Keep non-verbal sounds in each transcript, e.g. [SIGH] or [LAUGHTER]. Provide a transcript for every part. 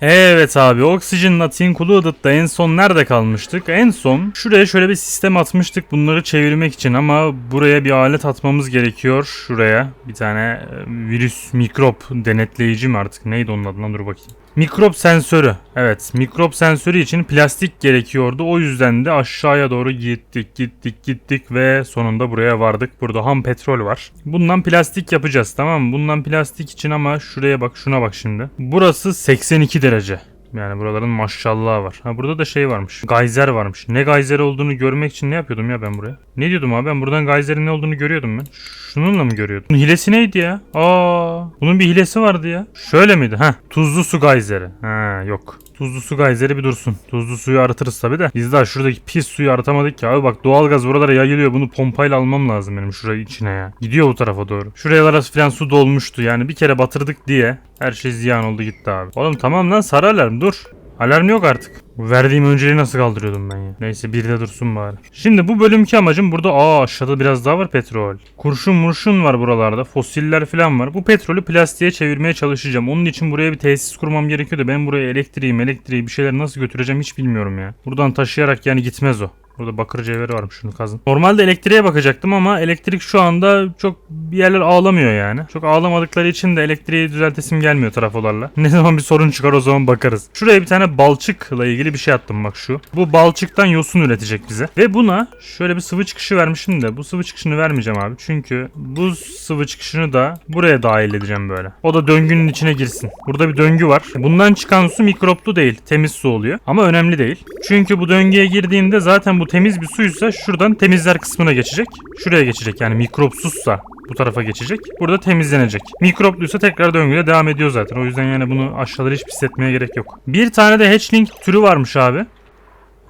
Evet abi Oxygen Not Included'da en son nerede kalmıştık? En son şuraya şöyle bir sistem atmıştık bunları çevirmek için ama buraya bir alet atmamız gerekiyor şuraya. Bir tane e, virüs mikrop denetleyici mi artık neydi onun adı lan dur bakayım. Mikrop sensörü. Evet mikrop sensörü için plastik gerekiyordu. O yüzden de aşağıya doğru gittik gittik gittik ve sonunda buraya vardık. Burada ham petrol var. Bundan plastik yapacağız tamam mı? Bundan plastik için ama şuraya bak şuna bak şimdi. Burası 82 derece. Yani buraların maşallahı var. Ha burada da şey varmış. Gayzer varmış. Ne gayzer olduğunu görmek için ne yapıyordum ya ben buraya? Ne diyordum abi? Ben buradan gayzerin ne olduğunu görüyordum ben. Şununla mı görüyordum? Bunun hilesi neydi ya? Aa, bunun bir hilesi vardı ya. Şöyle miydi? Ha, tuzlu su gayzeri. Ha, yok. Tuzlu su gayzeri bir dursun. Tuzlu suyu arıtırız tabi de. Biz daha şuradaki pis suyu arıtamadık ya. Abi bak doğalgaz buralara yayılıyor. Bunu pompayla almam lazım benim şurayı içine ya. Gidiyor bu tarafa doğru. Şuralara falan su dolmuştu. Yani bir kere batırdık diye her şey ziyan oldu gitti abi. Oğlum tamam lan sarı alarm dur. Alarm yok artık. Verdiğim önceliği nasıl kaldırıyordum ben ya? Neyse bir de dursun bari. Şimdi bu bölümki amacım burada aa aşağıda biraz daha var petrol. Kurşun murşun var buralarda. Fosiller falan var. Bu petrolü plastiğe çevirmeye çalışacağım. Onun için buraya bir tesis kurmam gerekiyor da ben buraya elektriği elektriği bir şeyler nasıl götüreceğim hiç bilmiyorum ya. Buradan taşıyarak yani gitmez o. Burada bakır cevheri varmış şunu kazın. Normalde elektriğe bakacaktım ama elektrik şu anda çok bir yerler ağlamıyor yani. Çok ağlamadıkları için de elektriği düzeltesim gelmiyor trafolarla. [LAUGHS] Ne zaman bir sorun çıkar o zaman bakarız. Şuraya bir tane balçıkla ilgili bir şey attım bak şu. Bu balçıktan yosun üretecek bize. Ve buna şöyle bir sıvı çıkışı vermişim de bu sıvı çıkışını vermeyeceğim abi. Çünkü bu sıvı çıkışını da buraya dahil edeceğim böyle. O da döngünün içine girsin. Burada bir döngü var. Bundan çıkan su mikroplu değil. Temiz su oluyor. Ama önemli değil. Çünkü bu döngüye girdiğinde zaten bu temiz bir suysa şuradan temizler kısmına geçecek. Şuraya geçecek yani mikropsuzsa bu tarafa geçecek. Burada temizlenecek. Mikropluysa tekrar döngüye devam ediyor zaten. O yüzden yani bunu aşağıları hiç pisletmeye gerek yok. Bir tane de hatchling türü varmış abi.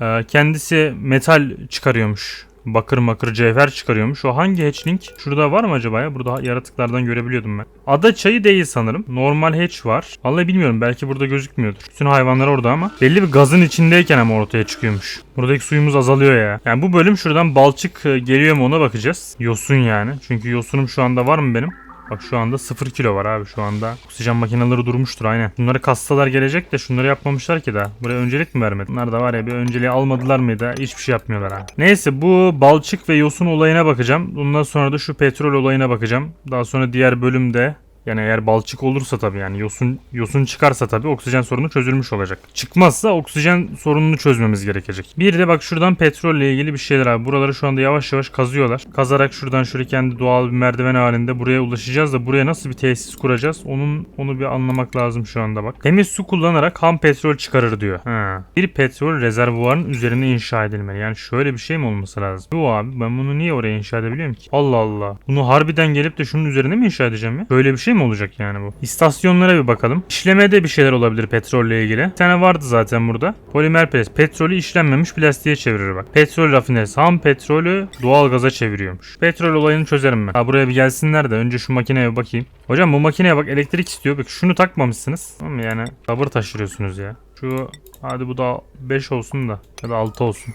Ee, kendisi metal çıkarıyormuş. Bakır makır cevher çıkarıyormuş. O hangi hatchling? Şurada var mı acaba ya? Burada yaratıklardan görebiliyordum ben. Ada çayı değil sanırım. Normal hatch var. Vallahi bilmiyorum. Belki burada gözükmüyordur. Bütün hayvanlar orada ama. Belli bir gazın içindeyken ama ortaya çıkıyormuş. Buradaki suyumuz azalıyor ya. Yani bu bölüm şuradan balçık e, geliyor mu ona bakacağız. Yosun yani. Çünkü yosunum şu anda var mı benim? Bak şu anda 0 kilo var abi şu anda. Oksijen makineleri durmuştur aynen. Bunları kastalar gelecek de şunları yapmamışlar ki daha. Buraya öncelik mi vermedi? Bunlar da var ya bir önceliği almadılar mıydı? Hiçbir şey yapmıyorlar abi. Neyse bu balçık ve yosun olayına bakacağım. Bundan sonra da şu petrol olayına bakacağım. Daha sonra diğer bölümde yani eğer balçık olursa tabii yani yosun yosun çıkarsa tabii oksijen sorunu çözülmüş olacak. Çıkmazsa oksijen sorununu çözmemiz gerekecek. Bir de bak şuradan petrolle ilgili bir şeyler abi. Buraları şu anda yavaş yavaş kazıyorlar. Kazarak şuradan şöyle kendi doğal bir merdiven halinde buraya ulaşacağız da buraya nasıl bir tesis kuracağız? Onun onu bir anlamak lazım şu anda bak. Temiz su kullanarak ham petrol çıkarır diyor. Ha. Bir petrol rezervuarın üzerine inşa edilmeli. Yani şöyle bir şey mi olması lazım? Bu abi ben bunu niye oraya inşa edebiliyorum ki? Allah Allah. Bunu harbiden gelip de şunun üzerine mi inşa edeceğim ya? Böyle bir şey mi olacak yani bu? İstasyonlara bir bakalım. İşlemede bir şeyler olabilir petrolle ilgili. Bir tane vardı zaten burada. Polimer pres. Petrolü işlenmemiş plastiğe çevirir bak. Petrol rafinerisi. Ham petrolü doğal gaza çeviriyormuş. Petrol olayını çözerim ben. Ha buraya bir gelsinler de önce şu makineye bir bakayım. Hocam bu makineye bak elektrik istiyor. Bak şunu takmamışsınız. Tamam yani sabır taşırıyorsunuz ya. Şu hadi bu da 5 olsun da ya da 6 olsun.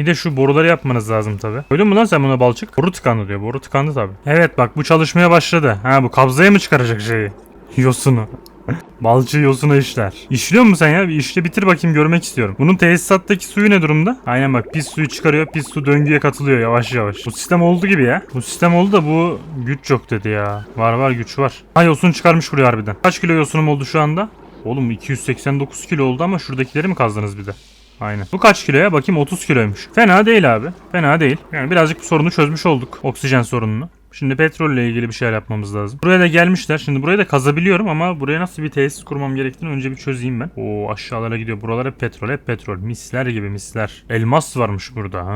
Bir de şu boruları yapmanız lazım tabi. Koydun mu lan sen buna balçık? Boru tıkandı diyor. Boru tıkandı tabi. Evet bak bu çalışmaya başladı. Ha bu kabzaya mı çıkaracak şeyi? [LAUGHS] Yosunu. [LAUGHS] Balçı yosuna işler. İşliyor mu sen ya? İşle bitir bakayım görmek istiyorum. Bunun tesisattaki suyu ne durumda? Aynen bak pis suyu çıkarıyor. Pis su döngüye katılıyor yavaş yavaş. Bu sistem oldu gibi ya. Bu sistem oldu da bu güç yok dedi ya. Var var güç var. Ha yosun çıkarmış buraya harbiden. Kaç kilo yosunum oldu şu anda? Oğlum 289 kilo oldu ama şuradakileri mi kazdınız bir de? Aynen. Bu kaç kiloya? Bakayım 30 kiloymuş. Fena değil abi. Fena değil. Yani birazcık bu sorunu çözmüş olduk. Oksijen sorununu. Şimdi petrolle ilgili bir şeyler yapmamız lazım. Buraya da gelmişler. Şimdi burayı da kazabiliyorum ama buraya nasıl bir tesis kurmam gerektiğini önce bir çözeyim ben. Oo aşağılara gidiyor. Buralar hep petrol, hep petrol. Misler gibi misler. Elmas varmış burada. Ha.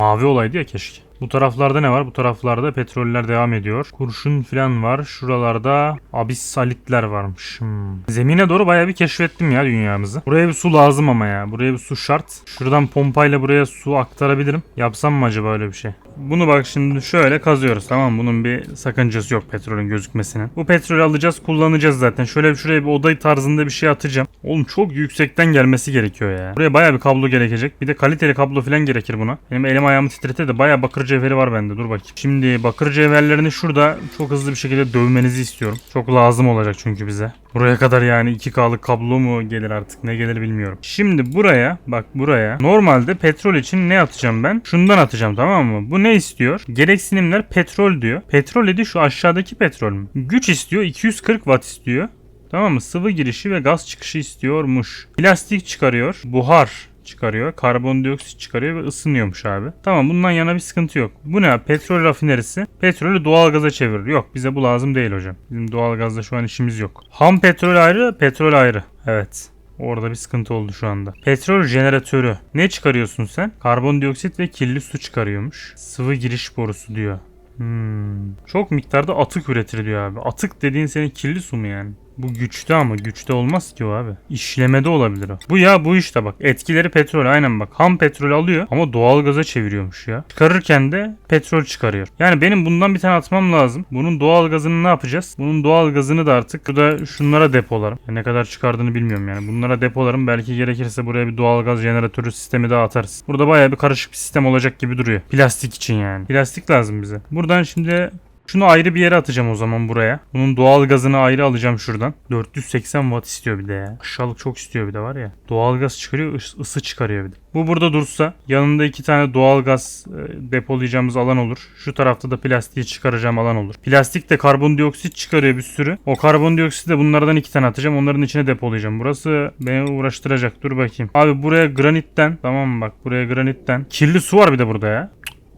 Mavi olaydı ya keşke. Bu taraflarda ne var? Bu taraflarda petroller devam ediyor. Kurşun falan var. Şuralarda abissalitler varmış. Hmm. Zemine doğru bayağı bir keşfettim ya dünyamızı. Buraya bir su lazım ama ya. Buraya bir su şart. Şuradan pompayla buraya su aktarabilirim. Yapsam mı acaba öyle bir şey? Bunu bak şimdi şöyle kazıyoruz tamam? Bunun bir sakıncası yok petrolün gözükmesinin. Bu petrolü alacağız kullanacağız zaten. Şöyle şuraya bir oda tarzında bir şey atacağım. Oğlum çok yüksekten gelmesi gerekiyor ya. Buraya bayağı bir kablo gerekecek. Bir de kaliteli kablo falan gerekir buna. Benim elim ayağımı titrete de bayağı bakır bakır cevheri var bende. Dur bakayım. Şimdi bakır cevherlerini şurada çok hızlı bir şekilde dövmenizi istiyorum. Çok lazım olacak çünkü bize. Buraya kadar yani 2K'lık kablo mu gelir artık ne gelir bilmiyorum. Şimdi buraya bak buraya normalde petrol için ne atacağım ben? Şundan atacağım tamam mı? Bu ne istiyor? Gereksinimler petrol diyor. Petrol dedi şu aşağıdaki petrol mü? Güç istiyor 240 watt istiyor. Tamam mı? Sıvı girişi ve gaz çıkışı istiyormuş. Plastik çıkarıyor. Buhar çıkarıyor. Karbondioksit çıkarıyor ve ısınıyormuş abi. Tamam bundan yana bir sıkıntı yok. Bu ne? abi? Petrol rafinerisi. Petrolü doğalgaza çevirir. Yok bize bu lazım değil hocam. Bizim doğalgazda şu an işimiz yok. Ham petrol ayrı, petrol ayrı. Evet. Orada bir sıkıntı oldu şu anda. Petrol jeneratörü. Ne çıkarıyorsun sen? Karbondioksit ve kirli su çıkarıyormuş. Sıvı giriş borusu diyor. Hmm. Çok miktarda atık üretir diyor abi. Atık dediğin senin kirli su mu yani? Bu güçte ama güçte olmaz ki o abi. İşlemede olabilir o. Bu ya bu işte bak. Etkileri petrol aynen bak. Ham petrol alıyor ama doğalgaza çeviriyormuş ya. Çıkarırken de petrol çıkarıyor. Yani benim bundan bir tane atmam lazım. Bunun doğalgazını ne yapacağız? Bunun doğalgazını da artık burada şunlara depolarım. Ne kadar çıkardığını bilmiyorum yani. Bunlara depolarım. Belki gerekirse buraya bir doğalgaz jeneratörü sistemi daha atarız. Burada bayağı bir karışık bir sistem olacak gibi duruyor. Plastik için yani. Plastik lazım bize. Buradan şimdi şunu ayrı bir yere atacağım o zaman buraya. Bunun doğal gazını ayrı alacağım şuradan. 480 watt istiyor bir de ya. Aşağılık çok istiyor bir de var ya. Doğal gaz çıkarıyor, ıs- ısı çıkarıyor bir de. Bu burada dursa yanında iki tane doğal gaz e, depolayacağımız alan olur. Şu tarafta da plastiği çıkaracağım alan olur. Plastik de karbondioksit çıkarıyor bir sürü. O karbondioksit de bunlardan iki tane atacağım. Onların içine depolayacağım. Burası beni uğraştıracak. Dur bakayım. Abi buraya granitten tamam bak buraya granitten. Kirli su var bir de burada ya.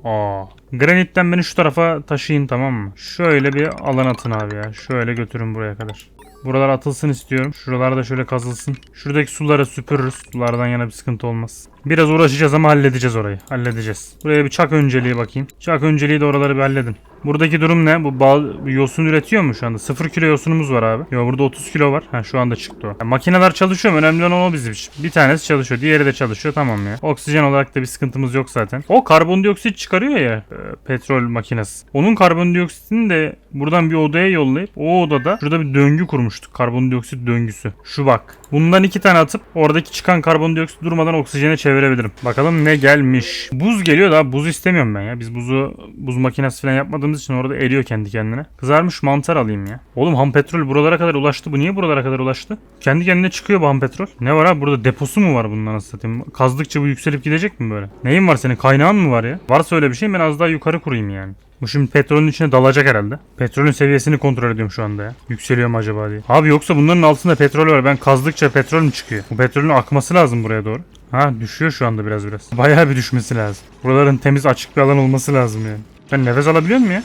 Aa. Granitten beni şu tarafa taşıyın tamam mı? Şöyle bir alan atın abi ya. Şöyle götürün buraya kadar. Buralar atılsın istiyorum. Şuralar da şöyle kazılsın. Şuradaki suları süpürürüz. Sulardan yana bir sıkıntı olmaz. Biraz uğraşacağız ama halledeceğiz orayı. Halledeceğiz. Buraya bir çak önceliği bakayım. Çak önceliği de oraları bir halledin. Buradaki durum ne? Bu bal yosun üretiyor mu şu anda? 0 kilo yosunumuz var abi. Yo burada 30 kilo var. Ha şu anda çıktı o. Yani makineler çalışıyor mu? Önemli olan o bizim için. Bir tanesi çalışıyor. Diğeri de çalışıyor. Tamam ya. Oksijen olarak da bir sıkıntımız yok zaten. O karbondioksit çıkarıyor ya. e, petrol makinesi. Onun karbondioksitini de buradan bir odaya yollayıp o odada şurada bir döngü kurmuştuk. Karbondioksit döngüsü. Şu bak. Bundan iki tane atıp oradaki çıkan karbondioksit durmadan oksijene çevirebilirim. Bakalım ne gelmiş. Buz geliyor da buz istemiyorum ben ya. Biz buzu buz makinesi falan yapmadığımız için orada eriyor kendi kendine. Kızarmış mantar alayım ya. Oğlum ham petrol buralara kadar ulaştı. Bu niye buralara kadar ulaştı? Kendi kendine çıkıyor bu ham petrol. Ne var abi burada deposu mu var bundan satayım? Kazdıkça bu yükselip gidecek mi böyle? Neyin var senin? Kaynağın mı var ya? Varsa öyle bir şey ben az daha yukarı kurayım yani. Bu şimdi petrolün içine dalacak herhalde. Petrolün seviyesini kontrol ediyorum şu anda ya. Yükseliyor mu acaba diye. Abi yoksa bunların altında petrol var. Ben kazdıkça petrol mü çıkıyor? Bu petrolün akması lazım buraya doğru. Ha düşüyor şu anda biraz biraz. Bayağı bir düşmesi lazım. Buraların temiz açık bir alan olması lazım yani. Ben nefes alabiliyor muyum ya?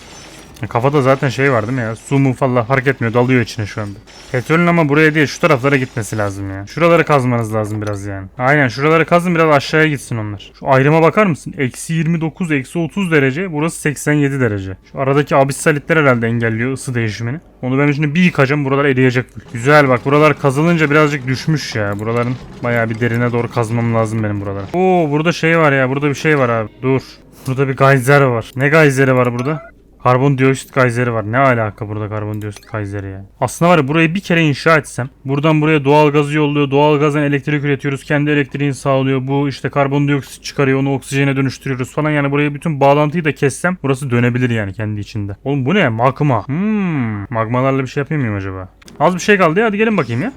Kafada zaten şey var değil mi ya? Su mu falan fark etmiyor. Dalıyor içine şu anda. Petrolün ama buraya değil şu taraflara gitmesi lazım ya. Şuraları kazmanız lazım biraz yani. Aynen şuraları kazın biraz aşağıya gitsin onlar. Şu ayrıma bakar mısın? Eksi 29, eksi 30 derece. Burası 87 derece. Şu aradaki abissalitler herhalde engelliyor ısı değişimini. Onu ben şimdi bir yıkacağım. Buralar eriyecek. Güzel bak buralar kazılınca birazcık düşmüş ya. Buraların bayağı bir derine doğru kazmam lazım benim buralara. Oo burada şey var ya. Burada bir şey var abi. Dur. Burada bir gayzer var. Ne gayzeri var burada? Karbondioksit kayseri var. Ne alaka burada karbondioksit kayseri ya? Aslında var ya burayı bir kere inşa etsem. Buradan buraya doğal gazı yolluyor. Doğal gazdan elektrik üretiyoruz. Kendi elektriğini sağlıyor. Bu işte karbondioksit çıkarıyor. Onu oksijene dönüştürüyoruz falan. Yani buraya bütün bağlantıyı da kessem burası dönebilir yani kendi içinde. Oğlum bu ne? Magma. Hmm. Magmalarla bir şey yapayım mıyım acaba? Az bir şey kaldı ya. Hadi gelin bakayım ya.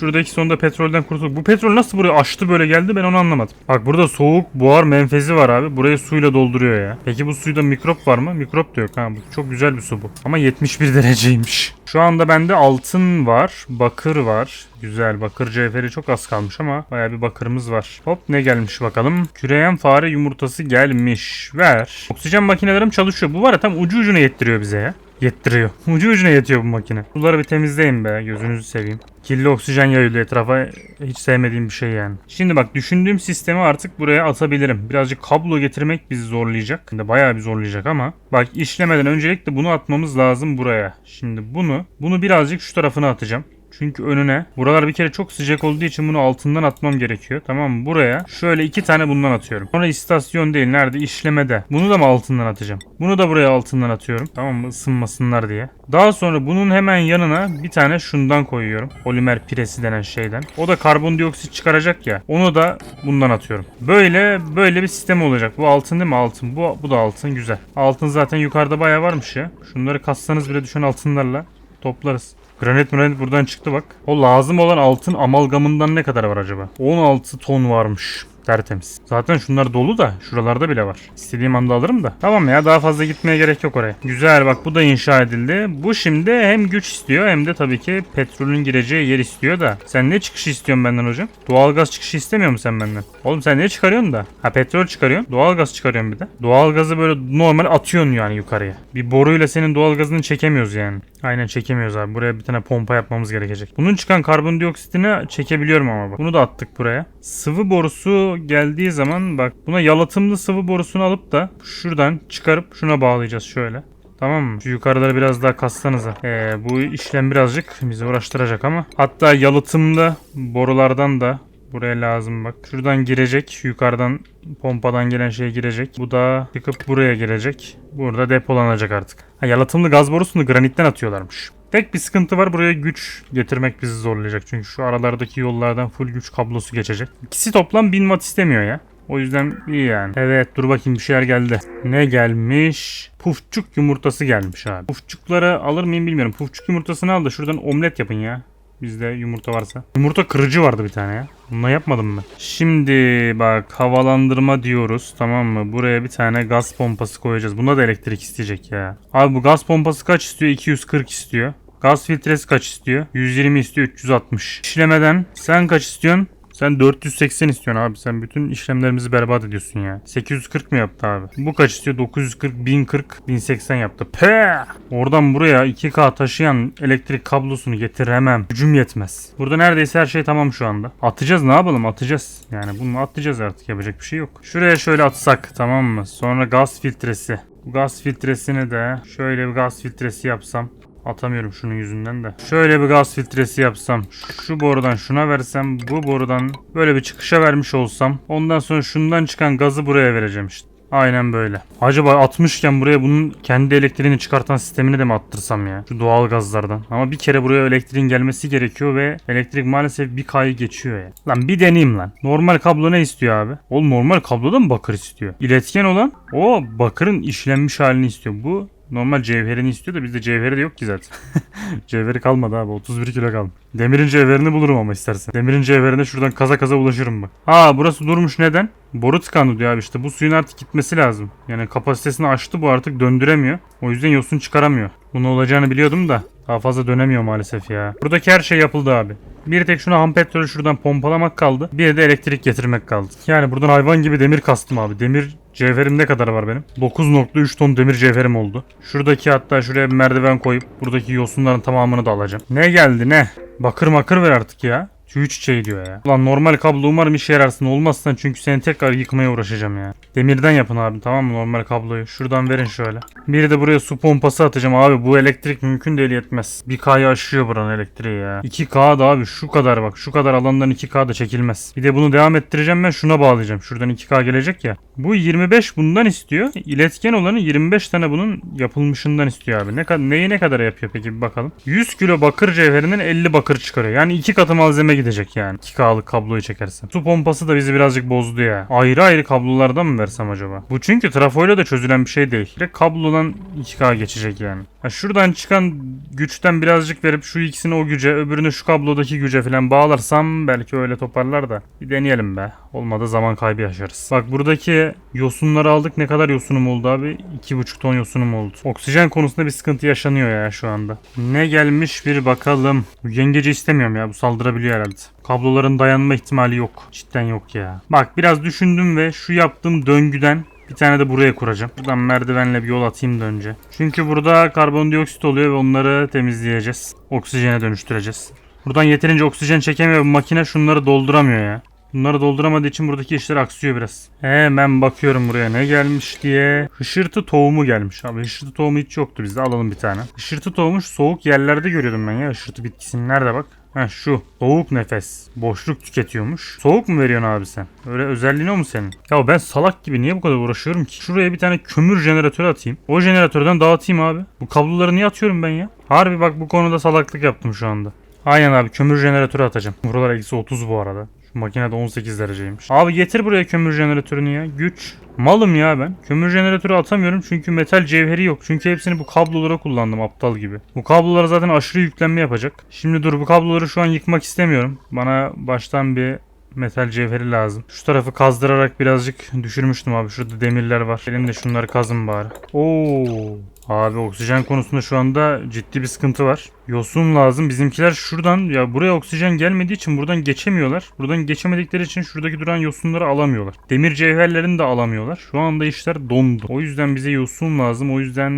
Şuradaki sonunda petrolden kurtulduk. Bu petrol nasıl buraya açtı böyle geldi ben onu anlamadım. Bak burada soğuk buhar menfezi var abi. Burayı suyla dolduruyor ya. Peki bu suyda mikrop var mı? Mikrop da yok ha. Bu çok güzel bir su bu. Ama 71 dereceymiş. Şu anda bende altın var. Bakır var. Güzel bakır cevheri çok az kalmış ama baya bir bakırımız var. Hop ne gelmiş bakalım. Küreyen fare yumurtası gelmiş. Ver. Oksijen makinelerim çalışıyor. Bu var ya tam ucu ucuna yettiriyor bize ya. Yettiriyor. Ucu ucuna yetiyor bu makine. Suları bir temizleyin be gözünüzü seveyim. Kirli oksijen yayılıyor etrafa. Hiç sevmediğim bir şey yani. Şimdi bak düşündüğüm sistemi artık buraya atabilirim. Birazcık kablo getirmek bizi zorlayacak. Şimdi bayağı bir zorlayacak ama. Bak işlemeden öncelikle bunu atmamız lazım buraya. Şimdi bunu bunu birazcık şu tarafına atacağım. Çünkü önüne. Buralar bir kere çok sıcak olduğu için bunu altından atmam gerekiyor. Tamam mı? Buraya şöyle iki tane bundan atıyorum. Sonra istasyon değil. Nerede? İşlemede. Bunu da mı altından atacağım? Bunu da buraya altından atıyorum. Tamam mı? Isınmasınlar diye. Daha sonra bunun hemen yanına bir tane şundan koyuyorum. Polimer piresi denen şeyden. O da karbondioksit çıkaracak ya. Onu da bundan atıyorum. Böyle böyle bir sistem olacak. Bu altın değil mi? Altın. Bu, bu da altın. Güzel. Altın zaten yukarıda bayağı varmış ya. Şunları kassanız bile düşen altınlarla toplarız. Granit granit buradan çıktı bak. O lazım olan altın amalgamından ne kadar var acaba? 16 ton varmış. Tertemiz. Zaten şunlar dolu da şuralarda bile var. İstediğim anda alırım da. Tamam ya daha fazla gitmeye gerek yok oraya. Güzel bak bu da inşa edildi. Bu şimdi hem güç istiyor hem de tabii ki petrolün gireceği yer istiyor da. Sen ne çıkışı istiyorsun benden hocam? Doğalgaz çıkışı istemiyor musun sen benden? Oğlum sen ne çıkarıyorsun da? Ha petrol çıkarıyorsun. Doğalgaz çıkarıyorsun bir de. Doğalgazı böyle normal atıyorsun yani yukarıya. Bir boruyla senin doğalgazını çekemiyoruz yani. Aynen çekemiyoruz abi. Buraya bir tane pompa yapmamız gerekecek. Bunun çıkan karbondioksitini çekebiliyorum ama bak. Bunu da attık buraya. Sıvı borusu geldiği zaman bak buna yalıtımlı sıvı borusunu alıp da şuradan çıkarıp şuna bağlayacağız şöyle. Tamam mı? Şu yukarıları biraz daha kassanıza. Ee, bu işlem birazcık bizi uğraştıracak ama. Hatta yalıtımlı borulardan da buraya lazım bak. Şuradan girecek. Yukarıdan pompadan gelen şey girecek. Bu da çıkıp buraya girecek. Burada depolanacak artık. Ha, yalıtımlı gaz borusunu granitten atıyorlarmış. Tek bir sıkıntı var buraya güç getirmek bizi zorlayacak. Çünkü şu aralardaki yollardan full güç kablosu geçecek. İkisi toplam 1000 watt istemiyor ya. O yüzden iyi yani. Evet dur bakayım bir şeyler geldi. Ne gelmiş? Pufçuk yumurtası gelmiş abi. Pufçukları alır mıyım bilmiyorum. Pufçuk yumurtasını al da şuradan omlet yapın ya. Bizde yumurta varsa. Yumurta kırıcı vardı bir tane ya. Bunu yapmadım mı? Şimdi bak havalandırma diyoruz tamam mı? Buraya bir tane gaz pompası koyacağız. Buna da elektrik isteyecek ya. Abi bu gaz pompası kaç istiyor? 240 istiyor. Gaz filtresi kaç istiyor? 120 istiyor 360. İşlemeden sen kaç istiyorsun? Sen 480 istiyorsun abi. Sen bütün işlemlerimizi berbat ediyorsun ya. 840 mı yaptı abi? Bu kaç istiyor? 940, 1040, 1080 yaptı. Pe! Oradan buraya 2K taşıyan elektrik kablosunu getiremem. Gücüm yetmez. Burada neredeyse her şey tamam şu anda. Atacağız ne yapalım? Atacağız. Yani bunu atacağız artık. Yapacak bir şey yok. Şuraya şöyle atsak tamam mı? Sonra gaz filtresi. Bu gaz filtresini de şöyle bir gaz filtresi yapsam. Atamıyorum şunun yüzünden de. Şöyle bir gaz filtresi yapsam. Şu borudan şuna versem. Bu borudan böyle bir çıkışa vermiş olsam. Ondan sonra şundan çıkan gazı buraya vereceğim işte. Aynen böyle. Acaba atmışken buraya bunun kendi elektriğini çıkartan sistemini de mi attırsam ya? Şu doğal gazlardan. Ama bir kere buraya elektriğin gelmesi gerekiyor ve elektrik maalesef bir kayı geçiyor ya. Lan bir deneyeyim lan. Normal kablo ne istiyor abi? Oğlum normal kabloda mı bakır istiyor? İletken olan o bakırın işlenmiş halini istiyor. Bu Normal cevherini istiyor da bizde cevheri de yok ki zaten. [LAUGHS] cevheri kalmadı abi 31 kilo kaldı. Demirin cevherini bulurum ama istersen. Demirin cevherine şuradan kaza kaza ulaşırım bak. Ha burası durmuş neden? Boru tıkandı diyor abi işte bu suyun artık gitmesi lazım. Yani kapasitesini aştı bu artık döndüremiyor. O yüzden yosun çıkaramıyor. Bunu olacağını biliyordum da daha fazla dönemiyor maalesef ya. Buradaki her şey yapıldı abi. Bir tek şuna ham petrolü şuradan pompalamak kaldı. Bir de elektrik getirmek kaldı. Yani buradan hayvan gibi demir kastım abi. Demir cevherim ne kadar var benim? 9.3 ton demir cevherim oldu. Şuradaki hatta şuraya bir merdiven koyup buradaki yosunların tamamını da alacağım. Ne geldi ne? Bakır makır ver artık ya. Tüy çiçeği diyor ya. Ulan normal kablo umarım işe yararsın. Olmazsan çünkü seni tekrar yıkmaya uğraşacağım ya. Demirden yapın abi tamam mı normal kabloyu. Şuradan verin şöyle. Bir de buraya su pompası atacağım abi. Bu elektrik mümkün değil yetmez. 1K'yı aşıyor buranın elektriği ya. 2K da abi şu kadar bak. Şu kadar alandan 2K da çekilmez. Bir de bunu devam ettireceğim ben şuna bağlayacağım. Şuradan 2K gelecek ya. Bu 25 bundan istiyor. İletken olanı 25 tane bunun yapılmışından istiyor abi. Ne neyi ne kadar yapıyor peki bir bakalım. 100 kilo bakır cevherinden 50 bakır çıkarıyor. Yani iki katı malzeme gidecek yani. 2K'lık kabloyu çekersen. Su pompası da bizi birazcık bozdu ya. Ayrı ayrı kablolardan mı versem acaba? Bu çünkü trafoyla da çözülen bir şey değil. Direkt kablodan 2K geçecek yani. Ha şuradan çıkan güçten birazcık verip şu ikisini o güce, öbürünü şu kablodaki güce falan bağlarsam belki öyle toparlar da. Bir deneyelim be. Olmadı zaman kaybı yaşarız. Bak buradaki yosunları aldık. Ne kadar yosunum oldu abi? 2,5 ton yosunum oldu. Oksijen konusunda bir sıkıntı yaşanıyor ya şu anda. Ne gelmiş bir bakalım. Yengeci istemiyorum ya. Bu saldırabiliyor herhalde. Kabloların dayanma ihtimali yok. Cidden yok ya. Bak biraz düşündüm ve şu yaptığım döngüden bir tane de buraya kuracağım. Buradan merdivenle bir yol atayım da önce. Çünkü burada karbondioksit oluyor ve onları temizleyeceğiz. Oksijene dönüştüreceğiz. Buradan yeterince oksijen çekemiyor bu makine şunları dolduramıyor ya. Bunları dolduramadığı için buradaki işler aksıyor biraz. Hemen bakıyorum buraya ne gelmiş diye. Hışırtı tohumu gelmiş abi. Hışırtı tohumu hiç yoktu bizde. Alalım bir tane. Hışırtı tohumu soğuk yerlerde görüyordum ben ya. Hışırtı bitkisini nerede bak. Heh şu. Soğuk nefes. Boşluk tüketiyormuş. Soğuk mu veriyorsun abi sen? Öyle özelliğin o mu senin? Ya ben salak gibi niye bu kadar uğraşıyorum ki? Şuraya bir tane kömür jeneratörü atayım. O jeneratörden dağıtayım abi. Bu kabloları niye atıyorum ben ya? Harbi bak bu konuda salaklık yaptım şu anda. Aynen abi kömür jeneratörü atacağım. Buralar eksi 30 bu arada. Makine de 18 dereceymiş. Abi getir buraya kömür jeneratörünü ya. Güç. Malım ya ben. Kömür jeneratörü atamıyorum çünkü metal cevheri yok. Çünkü hepsini bu kablolara kullandım aptal gibi. Bu kablolar zaten aşırı yüklenme yapacak. Şimdi dur bu kabloları şu an yıkmak istemiyorum. Bana baştan bir metal cevheri lazım. Şu tarafı kazdırarak birazcık düşürmüştüm abi. Şurada demirler var. Elimde şunları kazın bari. Oo. Abi oksijen konusunda şu anda ciddi bir sıkıntı var. Yosun lazım. Bizimkiler şuradan ya buraya oksijen gelmediği için buradan geçemiyorlar. Buradan geçemedikleri için şuradaki duran yosunları alamıyorlar. Demir cevherlerini de alamıyorlar. Şu anda işler dondu. O yüzden bize yosun lazım. O yüzden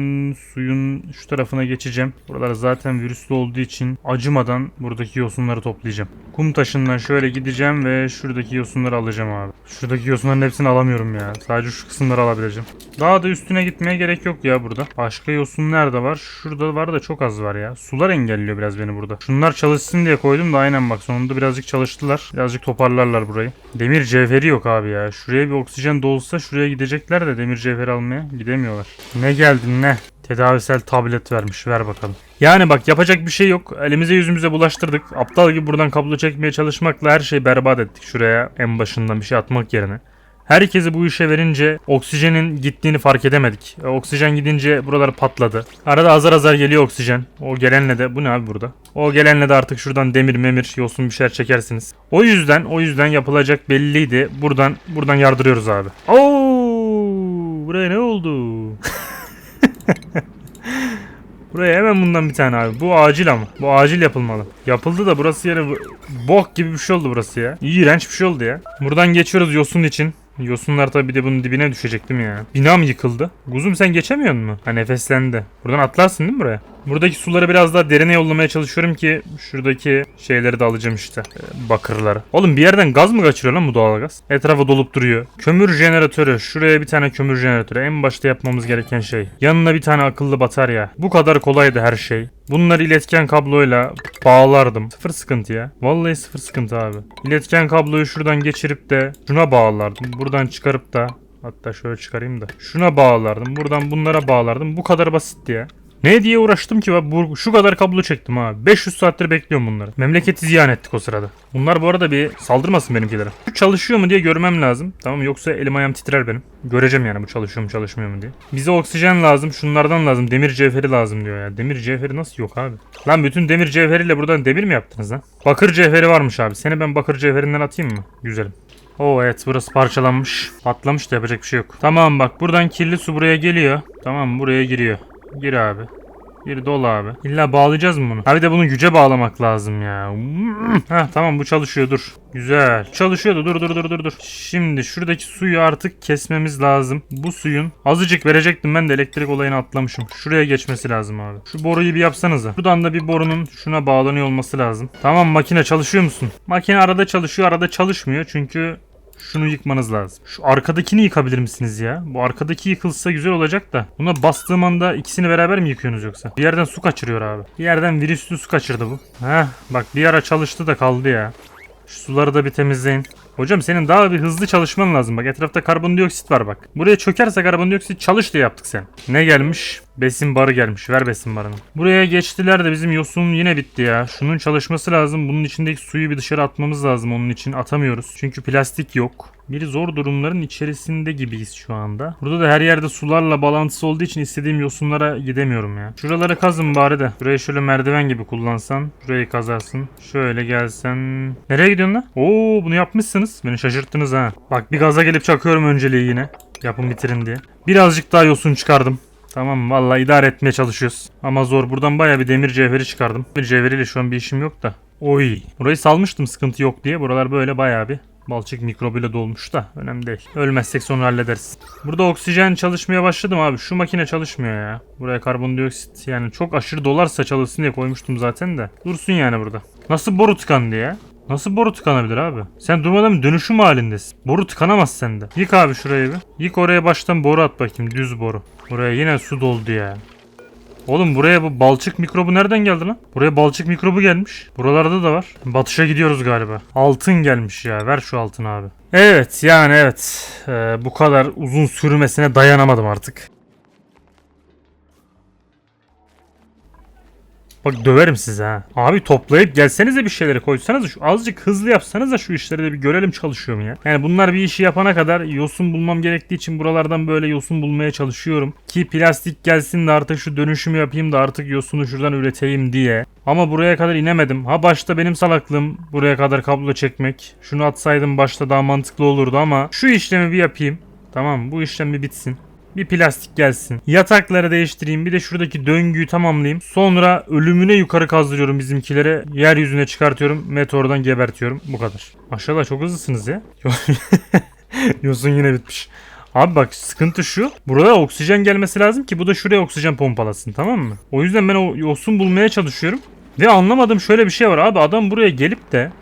suyun şu tarafına geçeceğim. Buralar zaten virüslü olduğu için acımadan buradaki yosunları toplayacağım. Kum taşından şöyle gideceğim ve şuradaki yosunları alacağım abi. Şuradaki yosunların hepsini alamıyorum ya. Sadece şu kısımları alabileceğim. Daha da üstüne gitmeye gerek yok ya burada. Başka yosun nerede var? Şurada var da çok az var ya. Sular engelliyor biraz beni burada. Şunlar çalışsın diye koydum da aynen bak sonunda birazcık çalıştılar. Birazcık toparlarlar burayı. Demir cevheri yok abi ya. Şuraya bir oksijen dolsa şuraya gidecekler de demir cevheri almaya gidemiyorlar. Ne geldin ne? Tedavisel tablet vermiş. Ver bakalım. Yani bak yapacak bir şey yok. Elimize yüzümüze bulaştırdık. Aptal gibi buradan kablo çekmeye çalışmakla her şeyi berbat ettik. Şuraya en başından bir şey atmak yerine. Herkesi bu işe verince oksijenin gittiğini fark edemedik. E, oksijen gidince buralar patladı. Arada azar azar geliyor oksijen. O gelenle de bu ne abi burada? O gelenle de artık şuradan demir memir yosun bir şeyler çekersiniz. O yüzden o yüzden yapılacak belliydi. Buradan buradan yardırıyoruz abi. Oo! Buraya ne oldu? [LAUGHS] [LAUGHS] Buraya hemen bundan bir tane abi. Bu acil ama. Bu acil yapılmalı. Yapıldı da burası bu- bok gibi bir şey oldu burası ya. İğrenç bir şey oldu ya. Buradan geçiyoruz yosun için. Yosunlar tabii bir de bunun dibine düşecek değil mi ya? Bina mı yıkıldı? Kuzum sen geçemiyor mu? Ha nefeslendi. Buradan atlarsın değil mi buraya? Buradaki suları biraz daha derine yollamaya çalışıyorum ki şuradaki şeyleri de alacağım işte. Ee, Bakırları. Oğlum bir yerden gaz mı kaçırıyor lan bu doğalgaz? Etrafa dolup duruyor. Kömür jeneratörü. Şuraya bir tane kömür jeneratörü. En başta yapmamız gereken şey. Yanına bir tane akıllı batarya. Bu kadar kolaydı her şey. Bunları iletken kabloyla bağlardım. Sıfır sıkıntı ya. Vallahi sıfır sıkıntı abi. İletken kabloyu şuradan geçirip de şuna bağlardım. Buradan çıkarıp da hatta şöyle çıkarayım da. Şuna bağlardım. Buradan bunlara bağlardım. Bu kadar basitti ya. Ne diye uğraştım ki ben bu, şu kadar kablo çektim ha. 500 saattir bekliyorum bunları. Memleketi ziyan ettik o sırada. Bunlar bu arada bir saldırmasın benimkilere. Şu çalışıyor mu diye görmem lazım. Tamam yoksa elim ayağım titrer benim. Göreceğim yani bu çalışıyor mu çalışmıyor mu diye. Bize oksijen lazım, şunlardan lazım, demir cevheri lazım diyor ya. Demir cevheri nasıl yok abi? Lan bütün demir cevheriyle buradan demir mi yaptınız lan? Bakır cevheri varmış abi. Seni ben bakır cevherinden atayım mı? Güzelim. Oo evet burası parçalanmış. Patlamış da yapacak bir şey yok. Tamam bak buradan kirli su buraya geliyor. Tamam buraya giriyor. Gir abi. Gir dolu abi. İlla bağlayacağız mı bunu? Ha bir de bunu güce bağlamak lazım ya. [CLEARS THROAT] Heh tamam bu çalışıyor dur. Güzel. Çalışıyordu dur dur dur dur dur. Şimdi şuradaki suyu artık kesmemiz lazım. Bu suyun azıcık verecektim ben de elektrik olayını atlamışım. Şuraya geçmesi lazım abi. Şu boruyu bir yapsanıza. Şuradan da bir borunun şuna bağlanıyor olması lazım. Tamam makine çalışıyor musun? Makine arada çalışıyor arada çalışmıyor çünkü şunu yıkmanız lazım. Şu arkadakini yıkabilir misiniz ya? Bu arkadaki yıkılsa güzel olacak da. Buna bastığım anda ikisini beraber mi yıkıyorsunuz yoksa? Bir yerden su kaçırıyor abi. Bir yerden virüslü su kaçırdı bu. Heh bak bir ara çalıştı da kaldı ya. Şu suları da bir temizleyin. Hocam senin daha bir hızlı çalışman lazım. Bak etrafta karbondioksit var bak. Buraya çökerse karbondioksit çalış diye yaptık sen. Ne gelmiş? Besin barı gelmiş. Ver besin barını. Buraya geçtiler de bizim yosun yine bitti ya. Şunun çalışması lazım. Bunun içindeki suyu bir dışarı atmamız lazım onun için. Atamıyoruz. Çünkü plastik yok. Bir zor durumların içerisinde gibiyiz şu anda. Burada da her yerde sularla bağlantısı olduğu için istediğim yosunlara gidemiyorum ya. Şuraları kazın bari de. Burayı şöyle merdiven gibi kullansan. Şurayı kazarsın. Şöyle gelsen. Nereye gidiyorsun lan? Oo bunu yapmışsınız. Beni şaşırttınız ha. Bak bir gaza gelip çakıyorum önceliği yine. Yapın bitirin diye. Birazcık daha yosun çıkardım. Tamam vallahi idare etmeye çalışıyoruz. Ama zor. Buradan baya bir demir cevheri çıkardım. Bir cevheriyle şu an bir işim yok da. Oy. Burayı salmıştım sıkıntı yok diye. Buralar böyle baya bir balçık mikrobuyla dolmuş da önemli değil. Ölmezsek sonra hallederiz. Burada oksijen çalışmaya başladım abi. Şu makine çalışmıyor ya. Buraya karbondioksit yani çok aşırı dolarsa çalışsın diye koymuştum zaten de. Dursun yani burada. Nasıl boru tıkandı ya? Nasıl boru tıkanabilir abi? Sen durmadan dönüşüm halindesin. Boru tıkanamaz sende. Yık abi şurayı bir. Yık oraya baştan boru at bakayım düz boru. Buraya yine su doldu ya. Oğlum buraya bu balçık mikrobu nereden geldi lan? Buraya balçık mikrobu gelmiş. Buralarda da var. Batışa gidiyoruz galiba. Altın gelmiş ya. Ver şu altın abi. Evet yani evet. Ee, bu kadar uzun sürmesine dayanamadım artık. Bak döverim sizi ha. Abi toplayıp gelsenize bir şeyleri koysanız şu azıcık hızlı yapsanız da şu işleri de bir görelim çalışıyorum ya. Yani bunlar bir işi yapana kadar yosun bulmam gerektiği için buralardan böyle yosun bulmaya çalışıyorum. Ki plastik gelsin de artık şu dönüşümü yapayım da artık yosunu şuradan üreteyim diye. Ama buraya kadar inemedim. Ha başta benim salaklığım buraya kadar kablo çekmek. Şunu atsaydım başta daha mantıklı olurdu ama şu işlemi bir yapayım. Tamam bu işlem bir bitsin. Bir plastik gelsin. Yatakları değiştireyim. Bir de şuradaki döngüyü tamamlayayım. Sonra ölümüne yukarı kazdırıyorum bizimkilere. Yeryüzüne çıkartıyorum. Meteordan gebertiyorum. Bu kadar. Maşallah çok hızlısınız ya. [LAUGHS] Yosun yine bitmiş. Abi bak sıkıntı şu. Burada oksijen gelmesi lazım ki bu da şuraya oksijen pompalasın tamam mı? O yüzden ben o yosun bulmaya çalışıyorum. Ve anlamadım şöyle bir şey var abi adam buraya gelip de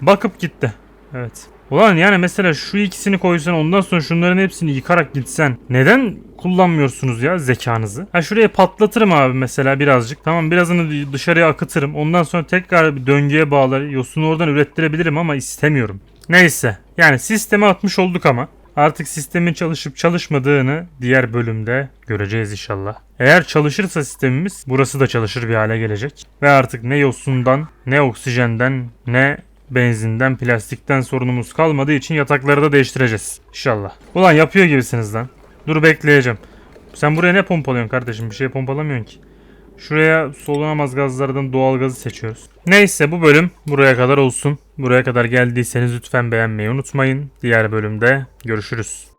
bakıp gitti. Evet. Ulan yani mesela şu ikisini koysan ondan sonra şunların hepsini yıkarak gitsen neden kullanmıyorsunuz ya zekanızı? Ha şuraya patlatırım abi mesela birazcık. Tamam birazını dışarıya akıtırım. Ondan sonra tekrar bir döngüye bağlar. Yosunu oradan ürettirebilirim ama istemiyorum. Neyse. Yani sisteme atmış olduk ama. Artık sistemin çalışıp çalışmadığını diğer bölümde göreceğiz inşallah. Eğer çalışırsa sistemimiz burası da çalışır bir hale gelecek. Ve artık ne yosundan, ne oksijenden, ne benzinden, plastikten sorunumuz kalmadığı için yatakları da değiştireceğiz. İnşallah. Ulan yapıyor gibisiniz lan. Dur bekleyeceğim. Sen buraya ne pompalıyorsun kardeşim? Bir şey pompalamıyorsun ki. Şuraya solunamaz gazlardan doğal gazı seçiyoruz. Neyse bu bölüm buraya kadar olsun. Buraya kadar geldiyseniz lütfen beğenmeyi unutmayın. Diğer bölümde görüşürüz.